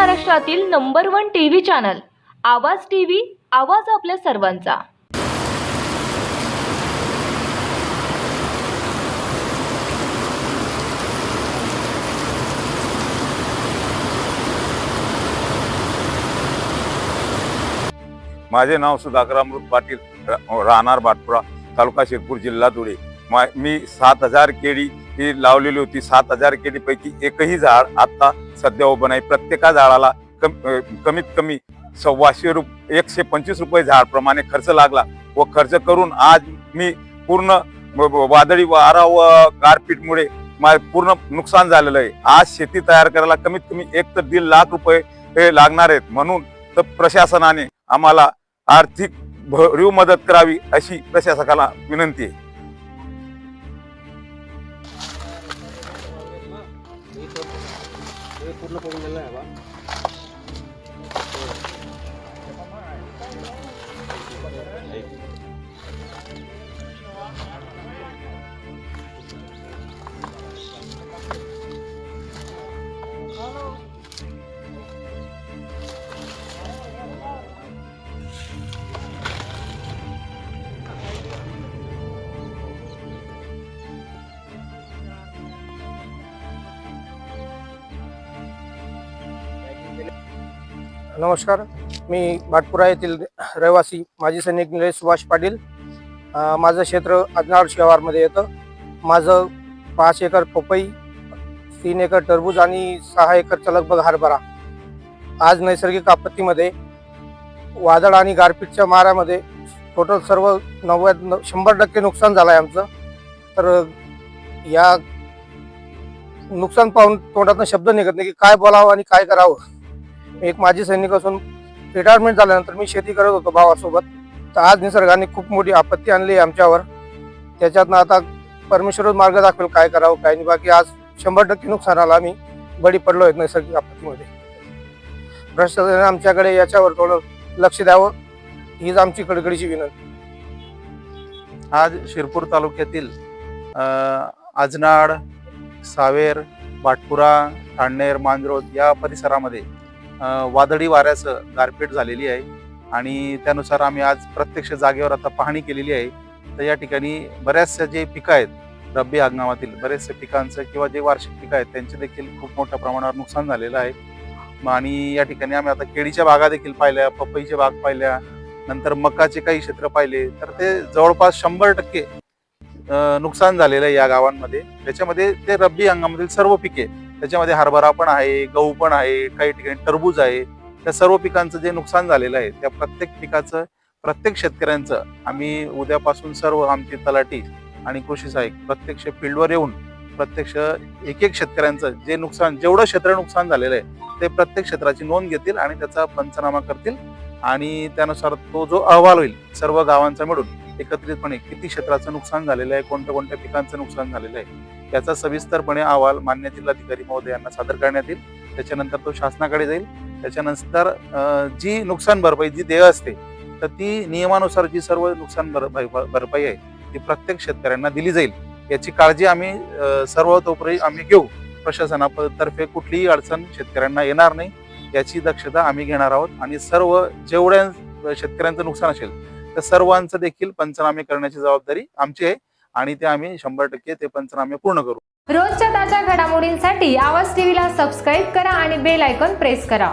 महाराष्ट्रातील number one T V channel Awaaz T V आवाज आपल्या सर्वांचा. माझे नाव सुधाकर अमृत पाटील रा राहणार बाटपुरा तालुका शिरपूर जिल्हा धुळे. मा- मी सात हजार केळी ही लावलेली होती. सात हजार केळीपैकी एकही झाड आत्ता सध्या उभं नाही. प्रत्येका झाडाला कम- कमीत कमी सव्वाशे रुप एकशे पंचवीस रुपये झाडप्रमाणे खर्च लागला व खर्च करून आज मी पूर्ण व- वादळी वारा व गारपीटमुळे मा- पूर्ण नुकसान झालेलं आहे. आज शेती तयार करायला कमीत कमी एक तर दीड लाख रुपये हे लागणार आहेत. म्हणून तर प्रशासनाने आम्हाला आर्थिक भरीव मदत करावी अशी प्रशासकाला विनंती आहे. पूर्ण पडून गेलं आहे बा. नमस्कार. मी भाटपुरा येथील रहिवासी माजी सैनिक निलेश सुभाष पाटील. माझं क्षेत्र अजनाळ शिवारमध्ये येतं. माझं पाच एकर पपई तीन एकर टरबूज आणि सहा एकरचा लगभग हरभरा. आज नैसर्गिक आपत्तीमध्ये वादळ आणि गारपीटच्या माऱ्यामध्ये टोटल सर्व नव्वद न- शंभर टक्के नुकसान झालं आहे आमचं. तर या नुकसान पाहून तोंडातनं शब्द निघत नाही की काय बोलावं आणि काय करावं. एक माजी सैनिक असून रिटायरमेंट झाल्यानंतर मी शेती करत होतो भावासोबत. तर आज निसर्गाने खूप मोठी आपत्ती आणली आहे आमच्यावर. त्याच्यातनं आता परमेश्वरच मार्ग दाखवेल काय करावं काय नाही. बाकी आज शंभर टक्के नुकसानाला आम्ही. बळी पडलो आहेत नैसर्गिक आपत्तीमध्ये. प्रशासनाने आमच्याकडे याच्यावर थोडं लक्ष द्यावं. हीच आमची कडकडीची विनंती. आज शिरपूर तालुक्यातील आजनाड सावेर बाटपुरा ठाणेर मांजरोद या परिसरामध्ये वादळी वाऱ्याचं गारपीट झालेली आहे आणि त्यानुसार आम्ही आज प्रत्यक्ष जागेवर आता पाहणी केलेली आहे. तर या ठिकाणी बऱ्याचशा जे पिकं आहेत रब्बी हंगामातील बऱ्याचशा पिकांचं किंवा जे वार्षिक पिकं आहेत त्यांचे देखील खूप मोठ्या प्रमाणावर नुकसान झालेलं आहे. आणि या ठिकाणी आम्ही आता केळीच्या बागा देखील पाहिल्या पपईच्या बाग पाहिल्या नंतर मकाचे काही क्षेत्र पाहिले तर ते जवळपास शंभर टक्के नुकसान झालेलं आहे या गावांमध्ये. त्याच्यामध्ये ते रब्बी हंगामातील सर्व पिके त्याच्यामध्ये हरभरा पण आहे गहू पण आहे काही ठिकाणी टरबूज आहे. त्या सर्व पिकांचं जे नुकसान झालेलं आहे त्या प्रत्येक पिकाचं प्रत्येक शेतकऱ्यांचं आम्ही उद्यापासून सर्व आमची तलाठी आणि कृषी सहाय्यक प्रत्यक्ष फील्डवर येऊन प्रत्यक्ष एक एक शेतकऱ्यांचं जे नुकसान जेवढं क्षेत्र नुकसान झालेलं आहे ते प्रत्येक क्षेत्राची नोंद घेतील आणि त्याचा पंचनामा करतील. आणि त्यानुसार तो जो अहवाल होईल सर्व गावांचा मिळून एकत्रितपणे किती क्षेत्राचं नुकसान झालेलं आहे कोणत्या कोणत्या पिकांचं नुकसान झालेलं आहे याचा सविस्तरपणे अहवाल मान्य जिल्हाधिकारी महोदयांना सादर करण्यात येईल. त्याच्यानंतर तो शासनाकडे जाईल. त्याच्यानंतर जी नुकसान भरपाई जी देय असते तर ती नियमानुसार जी सर्व नुकसान भरपाई भरपाई आहे ती प्रत्येक शेतकऱ्यांना दिली जाईल. याची काळजी आम्ही सर्वतोपरी आम्ही घेऊ. प्रशासनातर्फे कुठलीही अडचण शेतकऱ्यांना येणार नाही. याची दक्षता आम्ही घेणार आहोत आणि सर्व जेवढ्या शेतकऱ्यांचं नुकसान असेल त्या सर्वांचं देखील पंचनामे करण्याची जबाबदारी आमची आहे आणि ते आम्ही शंभर टक्के ते पंचनामे पूर्ण करू. रोजच्या ताज्या घडामोडींसाठी आवाज टीव्हीला सबस्क्राईब करा आणि बेल आयकॉन प्रेस करा.